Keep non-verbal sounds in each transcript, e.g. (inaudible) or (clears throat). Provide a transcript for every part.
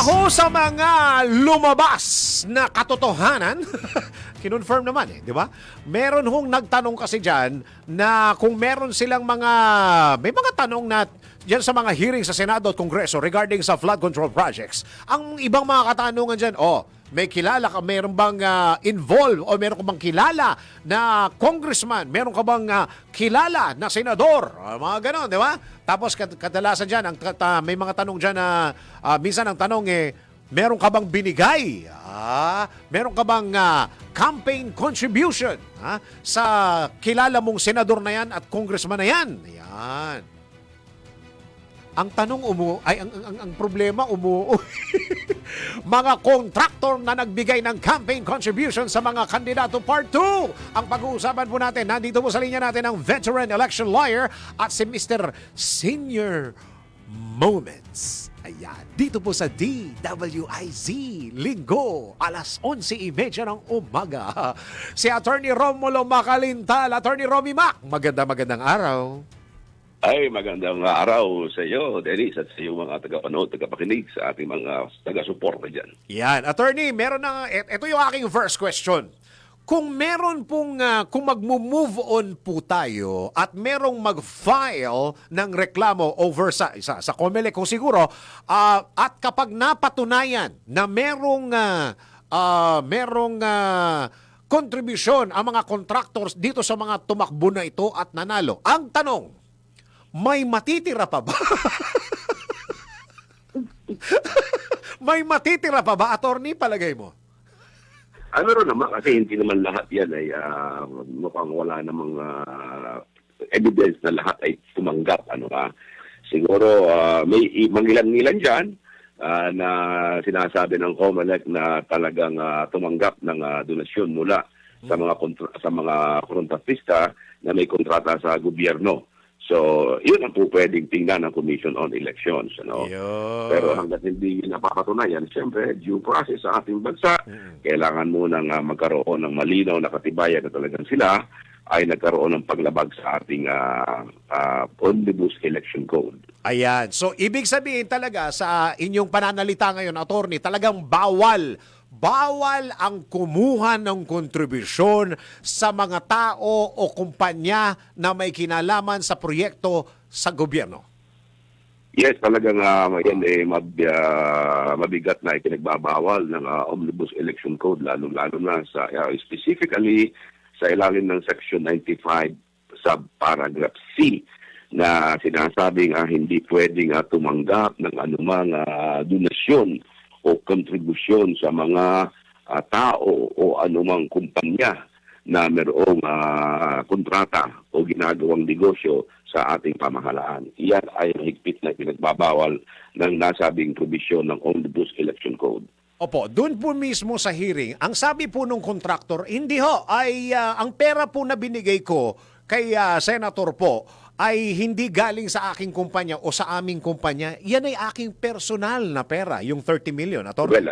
ho sa mga lumabas na katotohanan, (laughs) kinonfirm naman eh, di ba? Meron hong nagtanong kasi dyan na kung meron silang mga, may mga tanong na dyan sa mga hearing sa Senado at Kongreso regarding sa flood control projects. Ang ibang mga katanungan dyan, oh, may kilala ka, meron bang ah, involved o meron ka bang kilala na congressman, meron ka bang ah, kilala na senador, Ah, mga ganon, di ba? Tapos kad- kadalasan dyan, ang, ta- may mga tanong dyan na ah, minsan ang tanong eh, meron ka bang binigay? Ah, meron ka bang ah, campaign contribution ah, sa kilala mong senador na yan at congressman na yan? Yan. Ang tanong umu ay ang, ang, ang, problema umu (laughs) mga kontraktor na nagbigay ng campaign contribution sa mga kandidato part 2. Ang pag-uusapan po natin, nandito po sa linya natin ang veteran election lawyer at si Mr. Senior Moments. Ayan, dito po sa DWIZ, Linggo, alas 11.30 ng umaga. Si Attorney Romulo Macalintal, Attorney Romy Mac. Maganda magandang araw. Ay, magandang araw sa iyo, Dennis, at sa iyo mga tagapanood, tagapakinig sa ating mga taga-suporta dyan. Yan. Attorney, meron na, ito yung aking first question. Kung meron pong, ah, kung mag-move on po tayo at merong mag-file ng reklamo over sa, sa, sa COMELEC kung siguro, ah, at kapag napatunayan na merong, ah, ah, merong ah, kontribusyon ang mga contractors dito sa mga tumakbo na ito at nanalo, ang tanong, may matitira pa ba? (laughs) may matitira pa ba, attorney, palagay mo? Ah, meron naman, kasi hindi naman lahat yan ay ah, mukhang wala namang ah, evidence na lahat ay tumanggap. Ano ka? Siguro ah, may mangilan-ngilan dyan ah, na sinasabi ng COMELEC na talagang ah, tumanggap ng ah, donasyon mula sa mga kontra- sa mga kontratista na may kontrata sa gobyerno. So, yun ang po pwedeng tingnan ng Commission on Elections. Ano? Yun. Pero hanggat hindi napapatunayan, siyempre, due process sa ating bansa, kailangan munang uh, magkaroon ng malinaw na katibayan na talagang sila ay nagkaroon ng paglabag sa ating ah, ah, Omnibus Election Code. Ayan. So, ibig sabihin talaga sa inyong pananalita ngayon, attorney, talagang bawal bawal ang kumuha ng kontribusyon sa mga tao o kumpanya na may kinalaman sa proyekto sa gobyerno. Yes, talagang uh, yan eh, mab, ah, mabigat na ipinagbabawal ng ah, Omnibus Election Code, lalo-lalo na sa ah, specifically sa ilalim ng Section 95 subparagraph C na sinasabing ah, hindi pwedeng ah, tumanggap ng anumang ah, donasyon o kontribusyon sa mga ah, tao o anumang kumpanya na mayroong ah, kontrata o ginagawang negosyo sa ating pamahalaan. Iyan ay higpit na pinagbabawal ng nasabing probisyon ng Omnibus Election Code. Opo, doon po mismo sa hearing, ang sabi po nung contractor, hindi ho, ay ah, ang pera po na binigay ko kay ah, Senator po ay hindi galing sa aking kumpanya o sa aming kumpanya. Yan ay aking personal na pera, yung 30 million. Attorney. Well,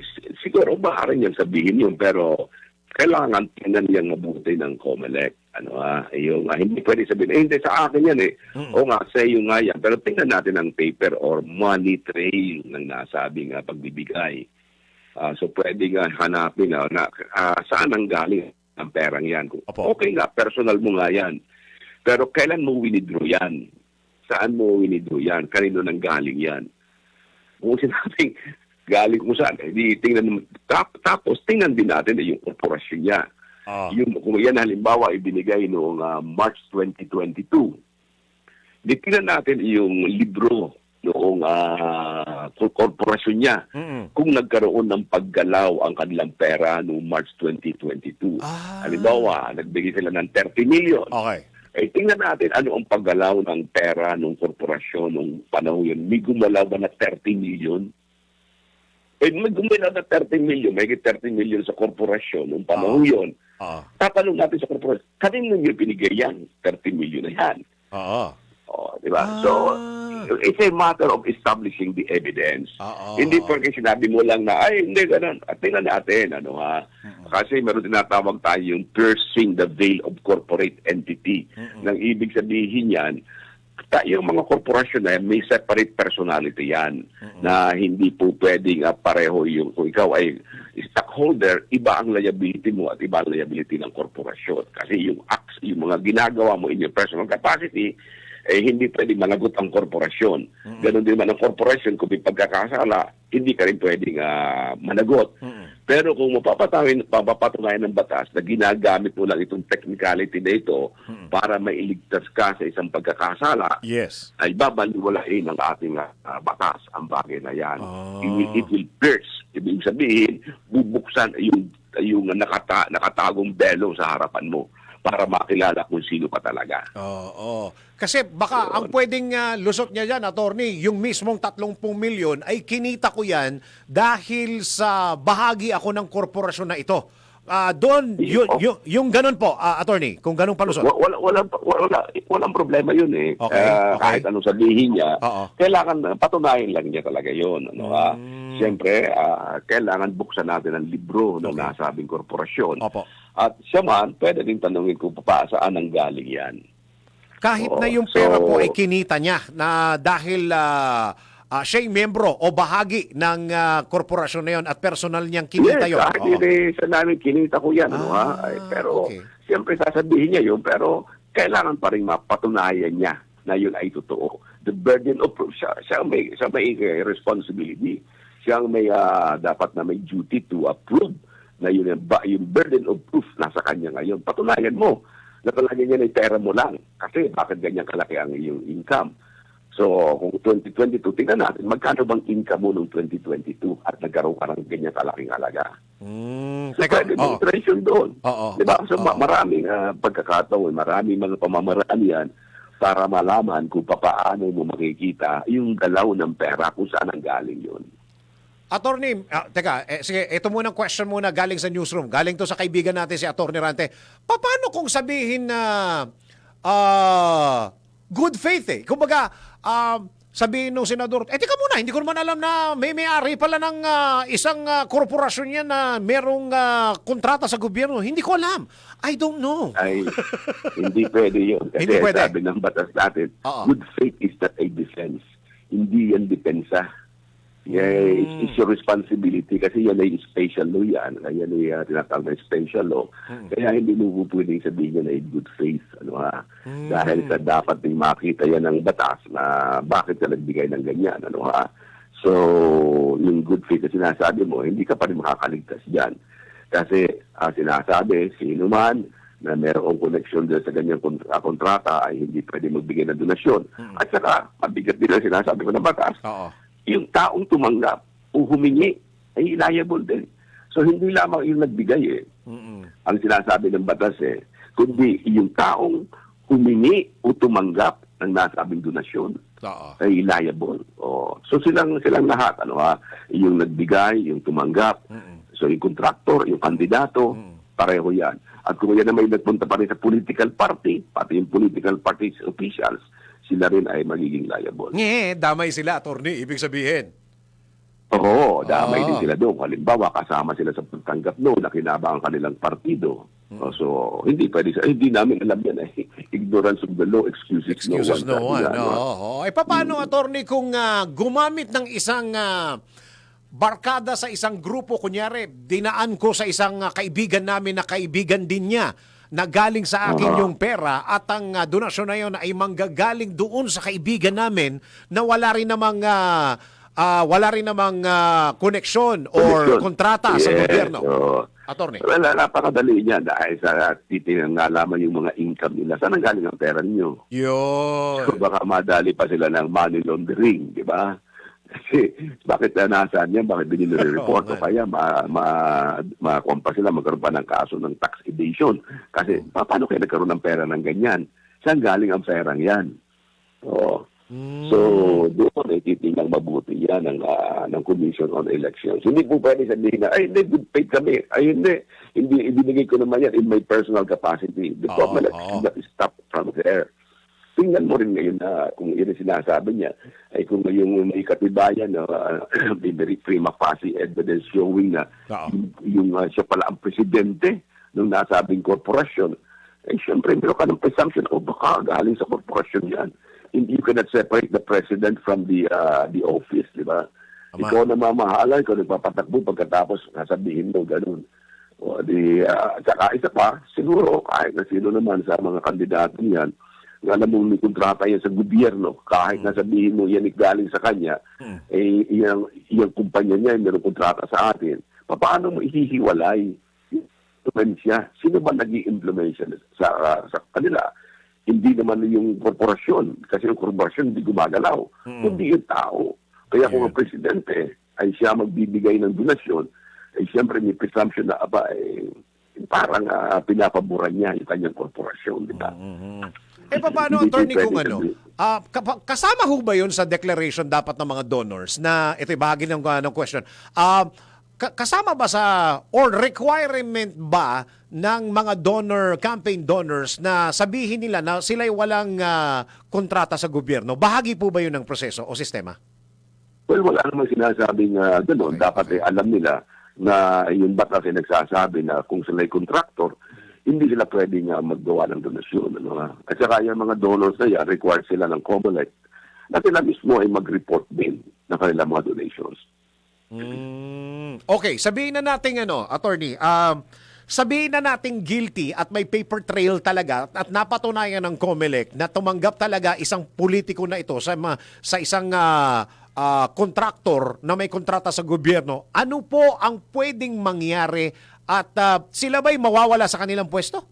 s- siguro maaari niyang sabihin yun, pero kailangan tingnan niyang mabuti ng COMELEC. Ano ah, yung ah, hindi pwede sabihin, eh, hindi sa akin yan eh. O nga, sa iyo nga yan. Pero tingnan natin ang paper or money trail ng nasabing ah, pagbibigay. Ah, so pwede nga hanapin ah, na ah, saan ang galing ang perang yan. Opo. okay nga, personal mo nga yan. Pero kailan mo winidraw yan? Saan mo winidraw yan? Kanino nang galing yan? Kung sinabing (laughs) galing kung saan, eh, di tingnan tap, tapos tingnan din natin eh, yung korporasyon niya. Ah. Yung kung yan halimbawa ibinigay noong ah, March 2022. Di tingnan natin yung libro noong kor- korporasyon niya Mm-mm. kung nagkaroon ng paggalaw ang kanilang pera noong March 2022. Ah. Halimbawa, nagbigay sila ng 30 million. Okay. Eh, tingnan natin ano ang paggalaw ng pera ng korporasyon nung panahon yun. May gumalaw ba na 30 million? Eh, may gumalaw na 30 million, may 30 million sa korporasyon nung panahon yun. Oo. Tatanong natin sa korporasyon, kanino nyo binigay yan? 30 million na yan. Oo. Oh, di ba? Ah. So, it's a matter of establishing the evidence. Oo. Hindi porque sinabi mo lang na, ay, hindi, ganun. At tingnan natin, ano ha. Kasi meron tinatawag tayo yung piercing the veil of corporate entity. Nang ibig sabihin yan, yung mga korporasyon na yan, may separate personality yan na hindi po pwedeng ah, pareho yung kung ikaw ay stockholder, iba ang liability mo at iba ang liability ng korporasyon. Kasi yung acts, yung mga ginagawa mo in your personal capacity, eh hindi pwedeng managot ang korporasyon. Ganon din man ang korporasyon kung may pagkakasala, hindi ka rin pwedeng ah, managot. Pero kung mapapatawin, papapatunayan ng batas na ginagamit mo lang itong technicality na ito para mailigtas ka sa isang pagkakasala, Yes. ay babaliwalain ng ating ah, batas ang bagay na yan. Ah. It, will, it will pierce. Ibig sabihin, bubuksan yung, yung nakata, nakatagong belo sa harapan mo para makilala kung sino ka talaga. Oo. Kasi baka ang pwedeng ah, lusot niya dyan, attorney, yung mismong 30 milyon ay kinita ko yan dahil sa bahagi ako ng korporasyon na ito. Ah, doon, yun, yung, yung ganun po, ah, attorney, kung ganun palusot. Wa- Wala, wala, wala, walang problema yun eh. Okay, Ah, okay. Kahit anong sabihin niya, Oo. kailangan patunayan lang niya talaga yun. Ano. Mm. Siyempre, ah, kailangan buksan natin ang libro ng nasabing korporasyon. Opo. At siya man, pwede din tanungin kung pa saan ang galing yan. Kahit Oo, na yung pera so- po ay kinita niya na dahil ah, ah, siya'y membro o bahagi ng ah, korporasyon na yon at personal niyang kinita yes, kahit Oo. hindi sa namin kinita ko yan. ano, Ah, ha? Ay, pero, okay. siyempre sasabihin niya yun, pero kailangan pa rin mapatunayan niya na yun ay totoo. The burden of proof, siya, siya may, siya may eh, responsibility. Siya may, ah, dapat na may duty to approve na yun, yung, ba- yung burden of proof nasa kanya ngayon. Patunayan mo na talaga yan ay pera mo lang. Kasi bakit ganyan kalaki ang iyong income? So, kung 2022, tingnan natin, magkano bang income mo noong 2022 at nagkaroon ka ng ganyan kalaking halaga? Mm, So, teka, pwede oo. demonstration doon. Oo, Di ba? oo, So, oo. maraming ah, pagkakataon, maraming mga pamamaraan yan para malaman kung paano mo makikita yung galaw ng pera kung saan ang galing yun. Attorney, ah, teka, eh, sige, ito muna question muna galing sa newsroom. Galing to sa kaibigan natin si Attorney Rante. Paano kung sabihin na ah, good faith eh? Kumbaga, ah, sabihin nung senador, eh teka muna, hindi ko naman alam na may may-ari pala ng ah, isang ah, korporasyon yan na merong ah, kontrata sa gobyerno. Hindi ko alam. I don't know. Ay, hindi pwede yun. (laughs) Kasi Hindi pwede. sabi ng batas natin, Oo. good faith is not a defense. Hindi yan depensa. Yeah, it's, Hmm. it's your responsibility kasi yan ay special law yan. Yan ay uh, tinatawag na special law. Hmm. Kaya hindi mo po pwedeng sabihin yan ay good faith. Ano, ha? Hmm. Dahil sa dapat din makita yan ng batas na bakit ka nagbigay ng ganyan. Ano, ha? So, yung good faith na sinasabi mo, hindi ka pa rin makakaligtas dyan. Kasi ah, sinasabi, sino man na mayroong connection dyan sa ganyang ah, kontrata ay hindi pwede magbigay ng donasyon. At saka, mabigat din ang sinasabi ko ng batas, Oo. Yung taong tumanggap o humingi ay liable din. So, hindi lamang yung nagbigay eh. Mm-mm. Ang sinasabi ng batas eh, kundi yung taong humingi o tumanggap ng nasabing donasyon Oo. ay liable. O, so silang silang lahat ano ha, yung nagbigay, yung tumanggap. Mm-mm. So yung kontraktor, yung kandidato, pareho 'yan. At kung yan na may nagpunta pa rin sa political party, pati yung political party officials, sila rin ay magiging liable. Nye, damay sila, attorney, ibig sabihin. Oo, damay Ah. din sila doon. Halimbawa, kasama sila sa pagtanggap noon na kinabang ang kanilang partido. Hmm. O, so, hindi pwede sa, eh, hindi namin alam yan eh. (laughs) Ignorance of the law, excuses, Excuses no no one. one. Sabi nga, no? Oo. Eh, paano, attorney, kung ah, gumamit ng isang ah, barkada sa isang grupo, kunyari, dinaan ko sa isang ah, kaibigan namin na kaibigan din niya, na galing sa akin yung pera at ang ah, donasyon na yun ay manggagaling doon sa kaibigan namin na wala rin namang ah, ah, wala rin namang ah, koneksyon or Connection. kontrata sa Yes, gobyerno. oo. Attorney. Wala, napakadali niya dahil sa titingnan nga lamang yung mga income nila. Saan ang galing ang pera ninyo? Yun. So, baka madali pa sila ng money laundering, di ba? Kasi bakit na nasaan yan? Bakit hindi nire-report? (laughs) Oo o nga. kaya ma, ma, ma, pa sila magkaroon pa ng kaso ng tax evasion. Kasi pa- paano kayo nagkaroon ng pera ng ganyan? Saan galing ang perang yan? Oo. Hmm. So, doon ay titingnan mabuti yan ng, ah, ng Commission on Elections. Hindi po pwede sabihin na, ay, hindi, good faith kami. Ay, hindi. Hindi, ibinigay ko naman yan in my personal capacity. The Oo, government oo. that is stop from there. Tingnan mo rin ngayon na kung yun ang sinasabi niya, ay kung yung may katibayan, uh, may very prima facie evidence showing na Oo. yung, ah, siya pala ang presidente ng nasabing korporasyon, eh syempre meron ka ng presumption, o baka galing sa korporasyon yan. hindi you cannot separate the president from the uh, the office, di ba? Tama. Ikaw na mamahala, ikaw nagpapatakbo pagkatapos sasabihin mo ganun. O di, uh, tsaka isa pa, siguro kahit na sino naman sa mga kandidato niyan, alam mo may kontrata yan sa gobyerno, kahit na sabihin mo yan galing sa kanya, eh, yung, yung kumpanya niya, mayroong kontrata sa atin, paano mo ihihiwalay impluensya? Sino ba nag impluensya sa, ah, sa kanila? Hindi naman yung korporasyon, kasi yung korporasyon hindi gumagalaw, kundi yung tao. Kaya kung ang presidente ay siya magbibigay ng donasyon, ay siyempre may presumption na aba, eh, parang ah, pinapaboran niya yung kanyang korporasyon, di ba? Eh, paano, attorney, kung ano? kapa- kasama ho ba yun sa declaration dapat ng mga donors na ito bahagi ng, uh, ng question. Ka- kasama ba sa or requirement ba ng mga donor, campaign donors na sabihin nila na sila'y walang ah, kontrata sa gobyerno? Bahagi po ba yun ng proseso o sistema? Well, wala namang sinasabing uh, gano'n. Dapat eh, alam nila na yung batas ay nagsasabi na kung sila'y contractor, hindi sila pwedeng uh, maggawa ng donasyon. Ano, ha? At saka yung mga donors na yan, required sila ng COMELEC na sila mismo ay mag-report din ng kanilang mga donations. Mm, okay, sabihin na natin ano, attorney, um, sabihin na natin guilty at may paper trail talaga at napatunayan ng COMELEC na tumanggap talaga isang politiko na ito sa, sa isang ah, ah, kontraktor na may kontrata sa gobyerno. Ano po ang pwedeng mangyari at ah, sila ba'y mawawala sa kanilang pwesto?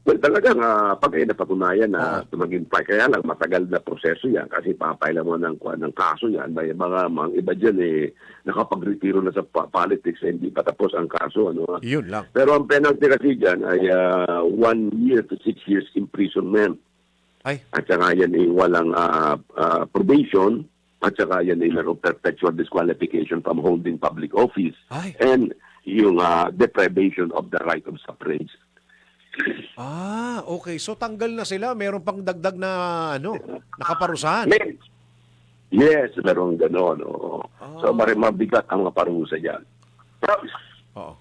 Well, talagang uh, pag ay napatunayan Ah. na tumaging pa, kaya lang matagal na proseso yan kasi papaila mo ng, ng kaso yan. May mga, mga iba dyan eh, nakapag-retiro na sa politics eh, hindi pa tapos ang kaso. Ano? Yun lang. Pero ang penalty kasi dyan ay uh, one year to six years imprisonment. Ay, At saka yan ay walang uh, uh, probation. At saka yan ay mayroong perpetual disqualification from holding public office. Ay. And yung uh, deprivation of the right of suffrage. ah, okay. So tanggal na sila. Meron pang dagdag na ano, nakaparusahan. Men, yes, merong gano'n. So, Ah. mari mabigat ang mga parusa. Pero, Oo.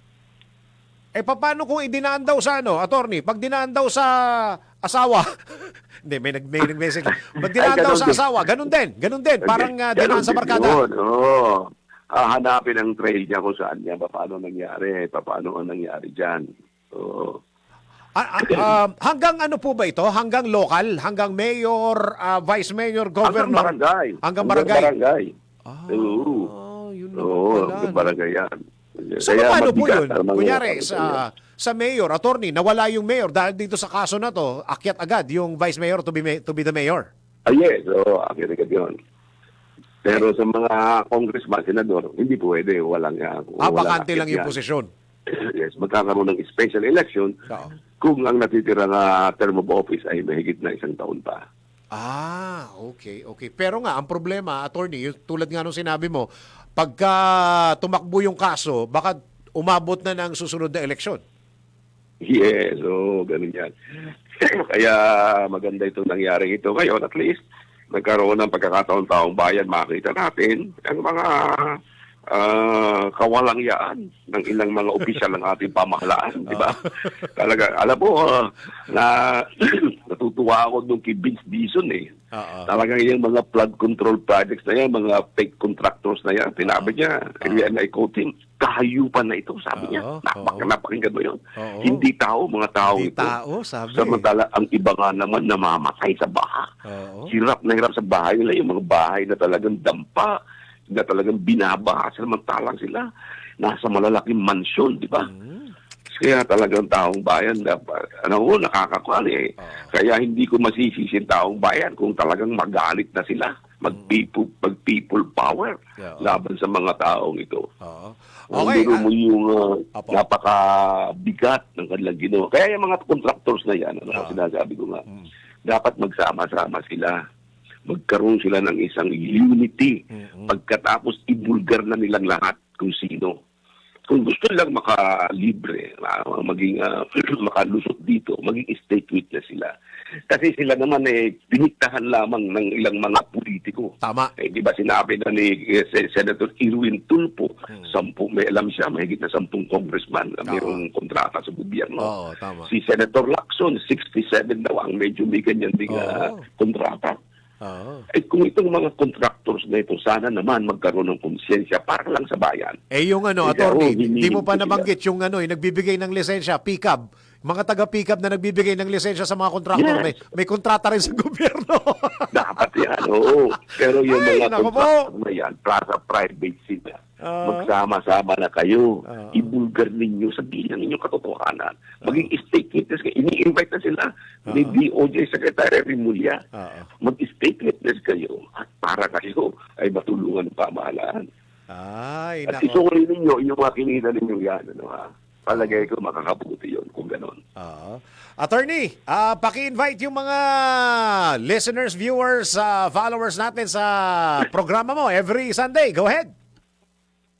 Eh, paano kung idinaan daw sa ano, attorney? Pag dinaan daw sa asawa, (laughs) hindi, may, nag, may nag-message. Pag dinaan daw sa asawa, ganun din, ganun din. Parang uh, dinaan sa barkada. Oo. Ah, hanapin ang trail niya kung saan niya, paano nangyari, paano ang nangyari dyan. Oo. Ah, ah, (clears throat) um, hanggang ano po ba ito? Hanggang local? Hanggang mayor, ah, vice mayor, Hanggang governor? barangay. Hanggang barangay. barangay. Ah, Oo. yun naman Oo, pala. hanggang barangay yan. So, paano po mabigat yun? ang mga- Kunyari, sa, sa mayor, attorney, nawala yung mayor dahil dito sa kaso na to, akyat agad yung vice mayor to be, ma- to be the mayor. Ah, yes, oo, akin agad yun. Pero sa mga congressman, senador, hindi pwede. Walang, uh, Ah, bakante lang yung posisyon. yes, magkakaroon ng special election Oo. kung ang natitira na term of office ay mahigit na isang taon pa. Ah, okay, okay. Pero nga, ang problema, attorney, yung, tulad nga nung sinabi mo, pagka tumakbo yung kaso, baka umabot na ng susunod na eleksyon. Yes, oo, ganun yan. (clears throat) Kaya maganda itong nangyari ito. Ngayon, at least, nagkaroon ng pagkakataon taong bayan, makita natin ang mga ah, kawalangyaan ng ilang mga opisyal ng ating pamahalaan, di ba? Talaga, alam mo, ah, na (clears throat) natutuwa ako nung kay Vince Dizon eh. Oo. Talagang yung mga flood control projects na yan, mga fake contractors na yan, tinabi niya, and I quote him, kahayupan na ito, sabi niya. Oo, Napak, oo. napakinggan mo yun. Oo. Hindi tao, mga tao Hindi ito. tao, sabi. Samantala, ang iba nga naman namamatay sa baha. Oo. Hirap na hirap sa bahay nila, yung mga bahay na talagang dampa, na talagang binabaha, samantalang sila nasa malalaking mansyon, di ba? Hmm. Kaya talagang taong bayan, ano ko, nakakakuan eh. Kaya hindi ko masisisi ang taong bayan kung talagang magalit na sila. Mag-people, mag-people power Yeah. laban sa mga taong ito. Oo. Okay. Okay. mo yung uh, Apo. napakabigat ng kanilang ginawa. Kaya yung mga contractors na yan, ano, Ah. sinasabi ko nga, Mm. dapat magsama-sama sila. Magkaroon sila ng isang unity. Pagkatapos ibulgar na nilang lahat kung sino. Kung gusto nilang makalibre, ah, maging ah, (laughs) makalusot dito, maging state witness sila. Kasi sila naman eh, piniktahan lamang ng ilang mga politiko. Tama. Eh, di ba sinabi na ni eh, Sen- Senator Irwin Tulfo, Hmm. sampu, may alam siya, mahigit na sampung congressman na Oo. mayroong kontrata sa gobyerno. Oo, tama. Si Senator Lacson, 67 daw ang medyo may ganyan ding Oo. ah, kontrata. Oo. Eh kung itong mga contractors na ito, sana naman magkaroon ng konsensya para lang sa bayan. Eh yung ano, Eh, attorney, oo, hindi mo pa nabanggit yung ano, yung nagbibigay ng lisensya, PICAB. Mga taga PICAB na nagbibigay ng lisensya sa mga kontraktor, Yes. may, may kontrata rin sa (laughs) gobyerno. Dapat yan, oo. Pero yung Ay, mga contractor na yan, para private sila. Ah. Magsama-sama na kayo. Ah. Ibulgar ninyo, sabihin ang inyong katotohanan. Maging state witness kayo. Ini-invite na sila ni DOJ Secretary Rimulya. Ah. Mag-state witness kayo at para kayo ay matulungan ng pamahalaan. Ay, At isuri ninyo, yung mga kinita ninyo yan, ano ha? Palagay ko makakabuti yun. Attorney, ah paki-invite yung mga listeners, viewers, ah, followers natin sa programa mo every Sunday. Go ahead.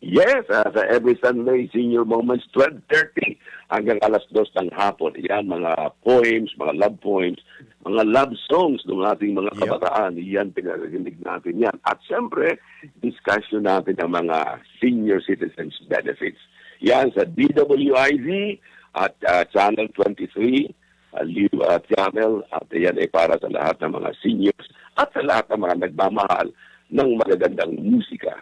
Yes, uh, sa every Sunday, Senior Moments, 12.30 hanggang alas 2 ng hapon. Yan, mga poems, mga love poems, mga love songs ng ating mga Yep. kabataan. Yan, pinarinig natin yan. At siyempre, discussion natin ng mga senior citizens benefits. Yan sa DWIZ at uh, Channel 23, uh, Live uh, Channel. At yan ay para sa lahat ng mga seniors at sa lahat ng mga nagmamahal ng magagandang musika.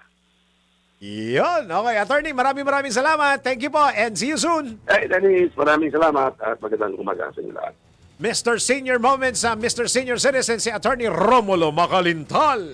Yun. Okay, attorney, maraming maraming salamat. Thank you po and see you soon. Hey, Dennis, maraming salamat at magandang umaga sa inyo lahat. Mr. Senior Moments sa Mr. Senior Citizen si Attorney Romulo Macalintal.